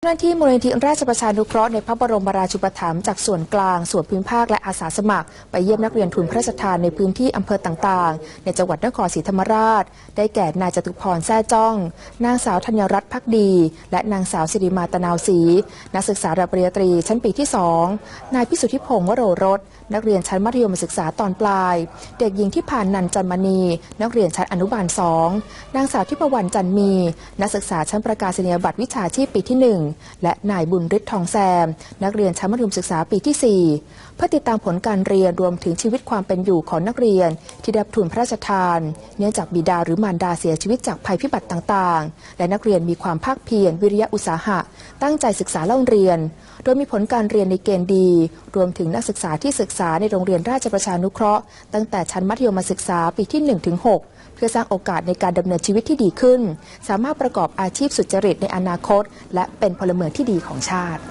เจ้าหน้าที่มูลนิธิราชประชานุเคราะห์ในพระบรมราชูปถัมภ์จากส่วนกลาง ส่วนภูมิภาคและอาสาสมัคร ไปเยี่ยมนักเรียนทุนพระราชทานในพื้นที่อำเภอต่างๆ ในจังหวัดนครศรีธรรมราช ได้แก่นายจตุพรแซ่จ้อง นางสาวธัญรัตน์พักดี และนางสาวสิริมาตนาวศรีนักศึกษาระดับปริญญาตรีชั้นปีที่ 2 นายพิสุทธิพงศ์วโรรส นักเรียนชั้นมัธยมศึกษาตอนปลาย เด็กหญิงที่ผ่านนันจันมณี นักเรียนชั้นอนุบาลสองนางสาวทิพวรรณจันมี นักศึกษาชั้นประกาศนียบัตรวิชาชีพปีที่1และนายบุญฤทธิ์ทองแซม นักเรียนชั้นมัธยมศึกษาปีที่ 4 เพื่อติดตามผลการเรียนรวมถึงชีวิตความเป็นอยู่ของนักเรียน ที่ได้ทุนพระราชทาน เนื่องจากบิดาหรือมารดาเสียชีวิตจากภัยพิบัติต่างๆ และนักเรียนมีความภาคเพียรวิริยะอุตสาหะ ตั้งใจศึกษาเล่าเรียน โดยมีผลการเรียนในเกณฑ์ดี รวมถึงนักศึกษาที่ศึกษาในโรงเรียนราชประชานุเคราะห์ตั้งแต่ชั้นมัธยมศึกษาปีที่1-6เพื่อสร้างโอกาสในการดำเนินชีวิตที่ดีขึ้น สามารถประกอบอาชีพสุจริตในอนาคต และเป็นพลเมืองที่ดีของชาติ